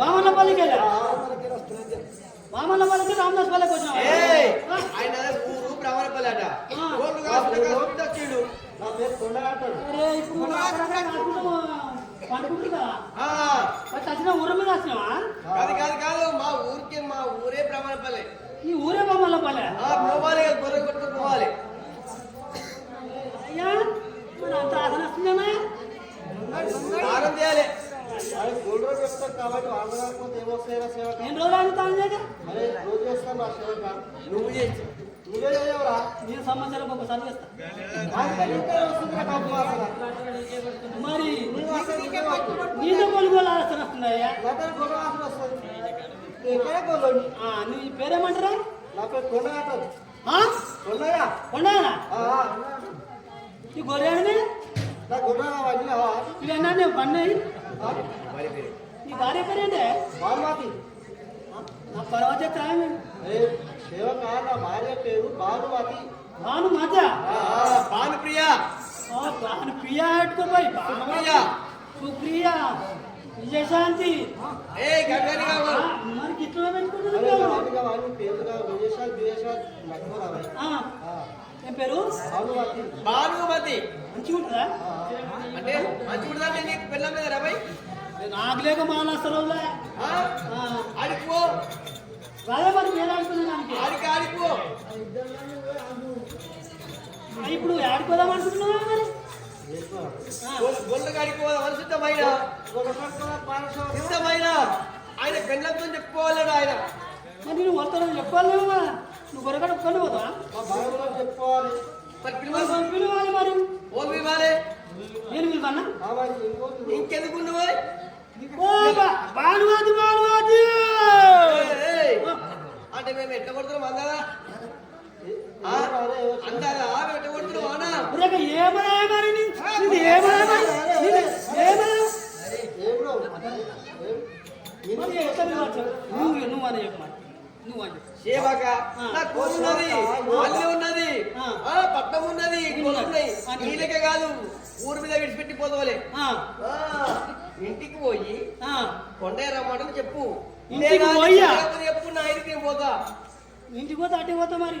బామన్నపల్లికి బామన్నపల్లికి రామదాస్ పల్లికి వచ్చిన! ఆయన ఊరు బ్రాహ్మణపల్లి అట. వచ్చిండు. నా పేరు ఇప్పుడు పండుకుంటుందా ఊరు మీద వచ్చినావా? కాదు కాదు కాదు. మా ఊరికి మా ఊరే బ్రాహ్మణపల్లి. ఈ ఊరే బామన్నపల్లి? మరి. నీతో కొనుగోలు ఆలోచన వస్తున్నాయా ఈ పేరేమంటారా? నా పేరు కొండనా ఆ, ఈ గొర్రెని నా? ఇవి అన్నా నేను పన్నాయి ఆ? నీ భార్య పేరేంటే భానుమతి. నా పర్వత తాను అరే సేవక నా భార్య పేరు భానుమతి భాను మాత ఆ, ఆ. భానుప్రియ భాను ప్రియా పెట్టుకోపోయి సుప్రియ సుప్రియ విజయశాంతి ఏ గడ్డని ఆ, కావాలి మరి గిట్ల అరే పెట్టుకుంటున్నావు వాడిగా వాడిని పేరుగా విదేశాలు విదేశాలు లక్ష్మణరావు ఆ, ఏం పేరు భానుమతి భానుమతి మంచిగా ఉంటుందా ఆ, అంటే మంచి ఉంటుందంటే నీకు పిల్లల మీద రాబాయ్ నాకు లేక మానేస్తారులే ఆడికి పో అదే మరి నేను అనుకున్నాను దానికి ఆడికి ఆడికి ఇప్పుడు ఆడుకోదాం అనుకుంటున్నావా మరి? చేసుకోరా. ఆ, గొల్ల గాడికి పోదాం పాఠశాల సిద్ధమైన ఆయన పెళ్ళంతో చెప్పుకోవాలడు ఆయన. మరి వస్తానని చెప్పాలేమా నువ్వు గొరగడ ఒక్కని పోతా చెప్పుకోవాలి. మరి పిల్లలు పిలవాలి మరి. ఓళ్ళు ఇవ్వాలి నేను పిలువన్నా ఇంకెందుకు నువ్వు ఓ భానువాది భానువాది అంటే మేము ఎట్ట కొడుతున్నాం అందాలా ఆ? నిజంగా ఏమన్నా మరి నీది ఏమన్నా నువ్వు ఉన్నది పట్టం ఉన్నది నీళ్ళకే కాదు ఊరి మీద విడిచిపెట్టి పోదోలే ఇంటికి పోయి కొండయ్య రమ్మని చెప్పు. ఇంటికి పోయా చెప్పు నా ఇంటికి పోతా. ఇంటికి పోతా అట్టి పోతా మరి?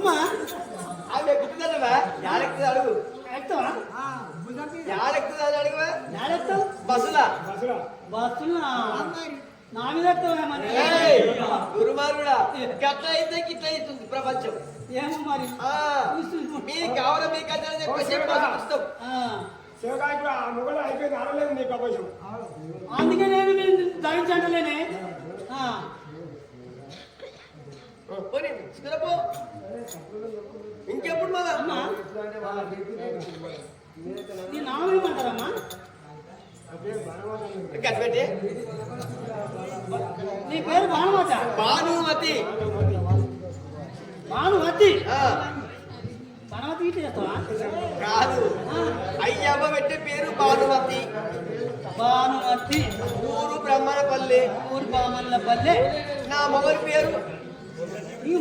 అమ్మా. ఆమె ఎక్కుతుందన్నవా యాడెక్కుతుంది అడుగు. ఎక్కుతావా యాడెక్కుతుంది అని అడిగివా యాడెక్తావు బస్సులా? బస్సులు. నా మీద ఎక్కుతావా మరి. గురుమారుడా గట్ల అయితే గిట్ల అవుతుంది ప్రపంచం. ఏమో మరి. ఆ, మీ కావాల మీకు చెప్పేసి పుస్తకం అందుకే నేను ఆ, పోనీ ఇంకెప్పుడు మళ్ళా అమ్మా. నీ గట్ల పెట్టి. నీ పేరు భానుమత. భానుమతి. భానుమతి? భానుమతి ఇట్లా చేస్తావా? కాదు. ఆ, అయ్యవ్వ పెట్టే పేరు భానుమతి. భానుమతి. ఊరు బ్రహ్మణపల్లి. ఊరు బామల్ల పల్లె నా మొగలి పేరు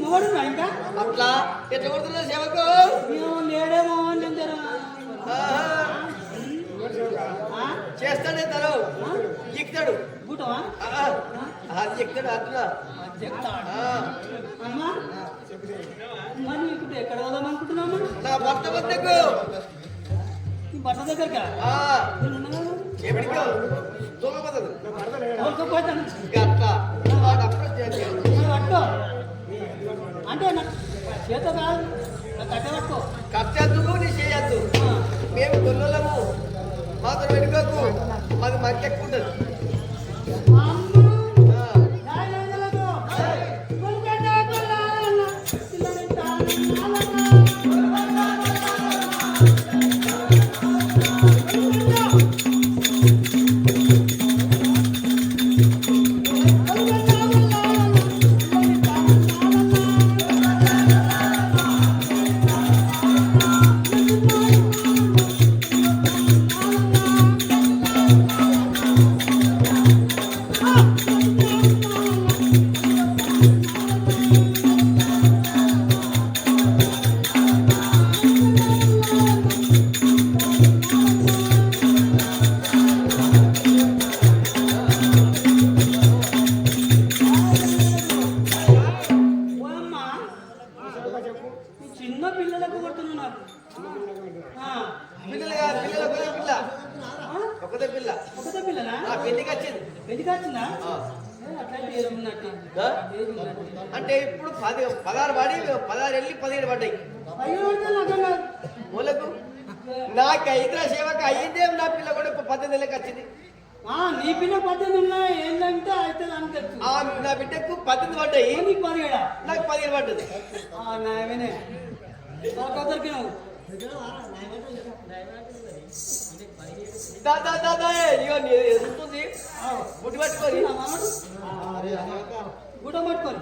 మొగడున్నా ఇంకా? అట్లా ఎట్లా కొడుతున్నా సేవకు? లేడేమో అని అంటారు? చేస్తాడే తను. ఎక్కుతాడు. ఆహా, అది ఎక్కుతాడు ఆ, అమ్మా మరి ఇప్పుడు ఎక్కడ పోదాం అనుకుంటున్నావు నా భర్త వద్దకు. నీ భర్త దగ్గరకా. ఎప్పటికో తోలుకపోతాను. గట్ల అంటే చేత కాదు నా కట్ట పట్టుకో కట్టద్దు నీ చేయొద్దు. మేము గొల్లలము మాత్రం వెనుకకు మాది మంచి ఎక్కువ ఉంటుంది. పిల్ల. ఒకటే పిల్లనా? పెళ్ళికి వచ్చింది. పెళ్ళికి వచ్చిందా? అంటే ఇప్పుడు పది పదహారు పడి పదహారు వెళ్ళి పదిహేడు పడ్డాయి. మూలకు నాకు ఐదురా సేవకు అయ్యిందే నా పిల్ల కూడా ఇప్పుడు పద్దెనిమిది నెలలకు వచ్చింది. ఆ, నీ పిల్ల పద్దెనిమిది ఏంటంటే అయితే నా బిడ్డకు పద్దెనిమిది పడ్డాయి. నీకు పదిహేడా? నాకు పదిహేడు పడ్డది. ఎదుగుతుంది గుడ్డి పట్టుకొని. గుడ్డ పట్టుకొని.